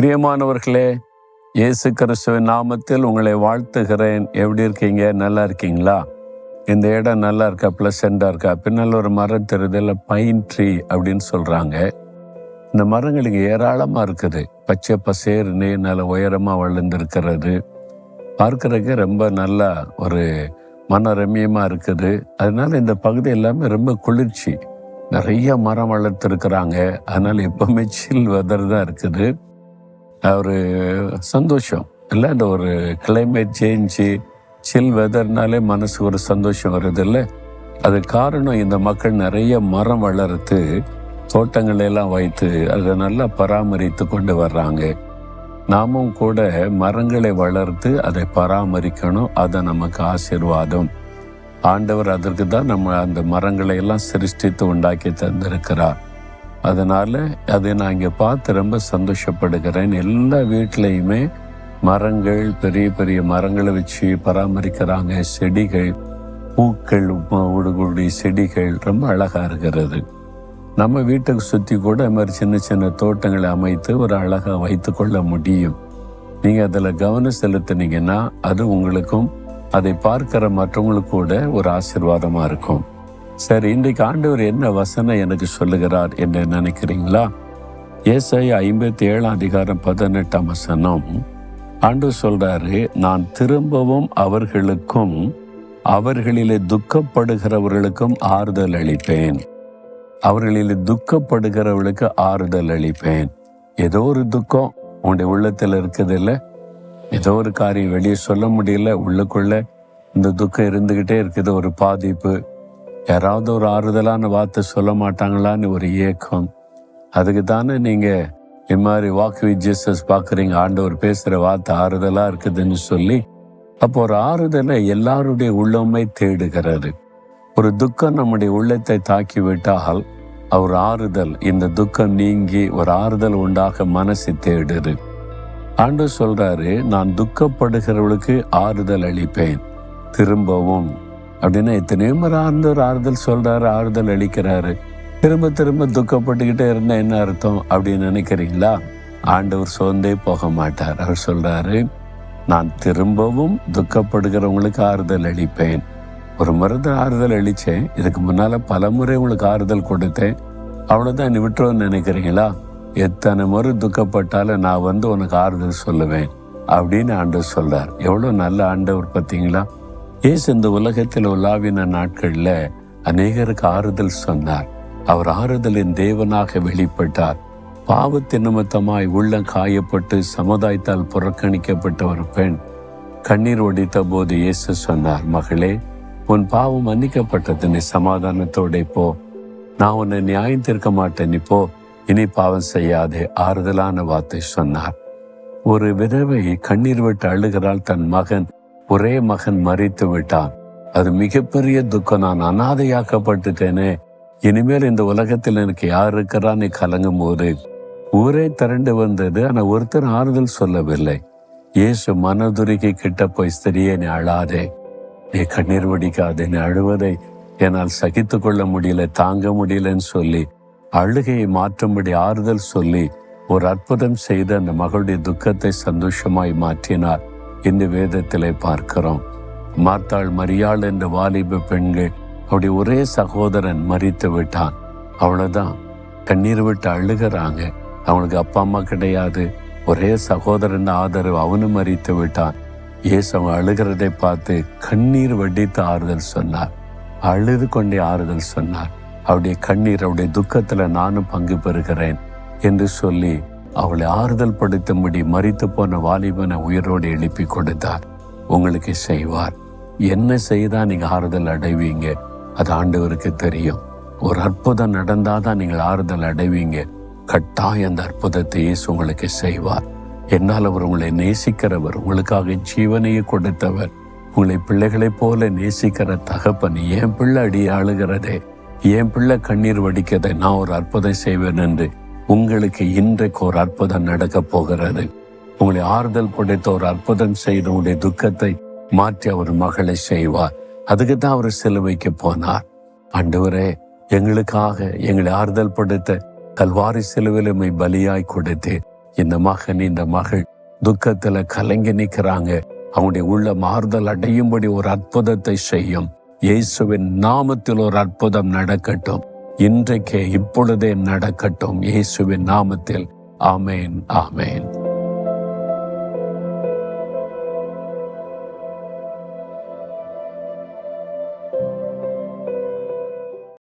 பிரியமானவர்களே இயேசு கிறிஸ்துவின் நாமத்தில் உங்களை வாழ்த்துகிறேன். எப்படி இருக்கீங்க? நல்லா இருக்கீங்களா? இந்த இடம் நல்லா இருக்கா? ப்ளசண்டாக இருக்கா? பின்னால் ஒரு மரம் தெரியுதுல பைன் ட்ரீ அப்படின்னு சொல்கிறாங்க இந்த மரங்கள் இங்கே ஏராளமாக இருக்குது. பச்சை பசேர்னு நல்ல உயரமாக வளர்ந்துருக்கிறது. பார்க்குறதுக்கு ரொம்ப நல்லா ஒரு மனரமியமாக இருக்குது. அதனால் இந்த பகுதி எல்லாமே ரொம்ப குளிர்ச்சி. நிறைய மரம் வளர்த்துருக்குறாங்க. அதனால் எப்போவுமே சில் வெதர் தான் இருக்குது. ஒரு சந்தோஷம். இல்லை இந்த ஒரு கிளைமேட் சேஞ்சு சில் வெதர்னாலே மனசுக்கு ஒரு சந்தோஷம் வருது இல்லை? அது காரணம் இந்த மக்கள் நிறைய மரம் வளர்த்து தோட்டங்களை எல்லாம் வைத்து அதை நல்லா பராமரித்து கொண்டு வர்றாங்க. நாமும் கூட மரங்களை வளர்த்து அதை பராமரிக்கணும். அது நமக்கு ஆசீர்வாதம். ஆண்டவர் அதற்கு தான் நம்ம அந்த மரங்களை எல்லாம் சிருஷ்டித்து உண்டாக்கி தந்திருக்கிறார். அதனால் அதை நான் இங்கே பார்த்து ரொம்ப சந்தோஷப்படுகிறேன். எல்லா வீட்லேயுமே மரங்கள் பெரிய பெரிய மரங்களை வச்சு பராமரிக்கிறாங்க. செடிகள் பூக்கள் உடுகுடி செடிகள் ரொம்ப அழகாக இருக்கிறது. நம்ம வீட்டுக்கு சுற்றி கூட இது மாதிரி சின்ன சின்ன தோட்டங்களை அமைத்து ஒரு அழகாக வைத்து கொள்ள முடியும். நீங்கள் அதில் கவனம் செலுத்தினீங்கன்னா அது உங்களுக்கும் அதை பார்க்கிற மற்றவங்களுக்கு கூட ஒரு ஆசிர்வாதமாக இருக்கும். சரி இன்றைக்கு ஆண்டவர் என்ன வசனம் எனக்கு சொல்லுகிறார் என்று நினைக்கிறீங்களா? ஏசாய் ஐம்பத்தி ஏழாம் அதிகாரம் பதினெட்டாம் வசனம். ஆண்டு சொல்றாரு நான் திரும்பவும் அவர்களுக்கும் அவர்களிலே துக்கப்படுகிறவர்களுக்கும் ஆறுதல் அளிப்பேன். அவர்களிலே துக்கப்படுகிறவர்களுக்கு ஆறுதல் அளிப்பேன். ஏதோ ஒரு துக்கம் உன்னுடைய உள்ளத்தில் இருக்குது இல்லை ஏதோ ஒரு காரியம் வெளியே சொல்ல முடியல உள்ளுக்குள்ள இந்த துக்கம் இருந்துகிட்டே இருக்குது ஒரு பாதிப்பு. யாராவது ஒரு ஆறுதலான வார்த்தை சொல்ல மாட்டாங்களான்னு ஒரு ஏக்கம். அதுக்கு தானே நீங்கள் இது மாதிரி வாக்கு வித் ஜீசஸ் பார்க்குறீங்க. ஆண்டவர் பேசுகிற வார்த்தை ஆறுதலாக இருக்குதுன்னு சொல்லி அப்போ ஒரு ஆறுதலை எல்லாருடைய உள்ளமே தேடுகிறது. ஒரு துக்கம் நம்முடைய உள்ளத்தை தாக்கி விட்டால் அவர் ஆறுதல் இந்த துக்கம் நீங்கி ஒரு ஆறுதல் உண்டாக மனசை தேடுது. ஆண்டு சொல்றாரு நான் துக்கப்படுகிறவளுக்கு ஆறுதல் அளிப்பேன். திரும்பவும். அப்படின்னா எத்தனையோ முறை ஆண்டவர் ஆறுதல் சொல்கிறாரு ஆறுதல் அளிக்கிறாரு. திரும்ப திரும்ப துக்கப்பட்டுக்கிட்டே இருந்தால் என்ன அர்த்தம் அப்படின்னு நினைக்கிறீங்களா? ஆண்டவர் சோர்ந்தே போக மாட்டார். அவர் சொல்கிறாரு நான் திரும்பவும் துக்கப்படுகிறவங்களுக்கு ஆறுதல் அளிப்பேன். ஒரு முறை ஆறுதல் அளித்தேன் இதுக்கு முன்னால் பல முறை உங்களுக்கு ஆறுதல் கொடுத்தேன். அவ்வளோதான் நீ விட்டுருவோன்னு நினைக்கிறீங்களா? எத்தனை முறை துக்கப்பட்டாலும் நான் வந்து உனக்கு ஆறுதல் சொல்லுவேன் அப்படின்னு ஆண்டவர் சொல்கிறார் எவ்வளோ நல்ல ஆண்டவர் பார்த்தீங்களா? ஏசு இந்த உலகத்தில் உலாவின நாட்கள்ல அநேகருக்கு ஆறுதல் சொன்னார். அவர் ஆறுதலின் தேவனாக வெளிப்பட்டார். பாவத்தின் நிமித்தமாய் உள்ளம் காயப்பட்டு சமுதாயத்தால் புறக்கணிக்கப்பட்ட ஒரு பெண் கண்ணீர் ஒடித்த போது இயேசு சொன்னார் மகளே உன் பாவம் மன்னிக்கப்பட்டது. நீ சமாதானத்தோட போ. நான் உன்னை நியாயம் தீர்க்க மாட்டேன். நீ போ. இனி பாவம் செய்யாதே ஆறுதலான வார்த்தை சொன்னார். ஒரு விதவை கண்ணீர் விட்டு அழுகிறாள் தன் மகன் ஒரே மகன் மறித்து விட்டான். அது மிகப்பெரிய துக்கம். நான் அனாதையாக்கப்பட்டுட்டேனே. இனிமேல் இந்த உலகத்தில் எனக்கு யார் இருக்கிறான்னு கலங்கும் போது ஊரே திரண்டு வந்தது. ஆனா ஒருத்தர் ஆறுதல் சொல்லவில்லை. இயேசு மனதுருகி கிட்ட போய் ஸ்திரியே நீ அழாதே. நீ கண்ணீர் வடிக்காதே. நீ அழுவதை என்னால் சகித்து கொள்ள முடியல. தாங்க முடியலன்னு சொல்லி அழுகையை மாற்றும்படி ஆறுதல் சொல்லி ஒரு அற்புதம் செய்து அந்த மகளுடைய துக்கத்தை சந்தோஷமாய் மாற்றினார். இந்த வேதத்திலே பார்க்கிறோம். மார்த்தாள் மரியாள் என்ற வாலிப பெண்கள் அவருடைய ஒரே சகோதரன் மறித்து விட்டான். அவ்வளவுதான். கண்ணீர் விட்டு அழுகிறாங்க. அவனுக்கு அப்பா அம்மா கிடையாது. ஒரே சகோதரன் ஆதரவு அவனும் மறித்து விட்டான். இயேசு அவன் அழுகிறதை பார்த்து கண்ணீர் வடித்து ஆறுதல் சொன்னார். அழுது கொண்டே ஆறுதல் சொன்னார். அவருடைய கண்ணீர் அவருடைய துக்கத்துல நானும் பங்கு பெறுகிறேன் என்று சொல்லி அவளை ஆறுதல் படுத்தும்படி மறித்து போன வாலிபனை உயிரோடு எழுப்பி கொடுத்தார். உங்களுக்கு செய்வார். என்ன செய்தா நீங்க ஆறுதல் அடைவீங்க? அது ஆண்டவருக்கு தெரியும். ஒரு அற்புதம் நடந்தாதான் நீங்கள் ஆறுதல் அடைவீங்க. கட்டாயம் அந்த அற்புதத்தை இயேசு உங்களுக்கு செய்வார். என்னால் அவர் உங்களை நேசிக்கிறவர் உங்களுக்காக ஜீவனையை கொடுத்தவர். உங்களை பிள்ளைகளைப் போல நேசிக்கிற தகப்பன் என் பிள்ளை அடி ஆளுகிறதே என் பிள்ளை கண்ணீர் வடிக்கதை நான் ஒரு அற்புதம் செய்வேன் என்று உங்களுக்கு இன்றைக்கு ஒரு அற்புதம் நடக்க போகிறது. உங்களை ஆறுதல் படைத்த ஒரு அற்புதம் செய்த உங்களுடைய துக்கத்தை மாற்றி அவர் மகளை செய்வார். அதுக்கு தான் அவர் சிலுவைக்கு போனார். ஆண்டவரே எங்களுக்காக எங்களை ஆறுதல் படுத்த கல்வாரி சிலுவிலுமை பலியாய் கொடுத்து இந்த மகன் இந்த மகள் துக்கத்துல கலங்கி நிற்கிறாங்க. அவங்களுடைய உள்ள மாறுதல் அடையும்படி ஒரு அற்புதத்தை செய்யும். இயேசுவின் நாமத்தில் ஒரு அற்புதம் நடக்கட்டும். இன்றைக்கே இப்பொழுதே நடக்கட்டும். இயேசுவின் நாமத்தில். ஆமேன் ஆமேன்.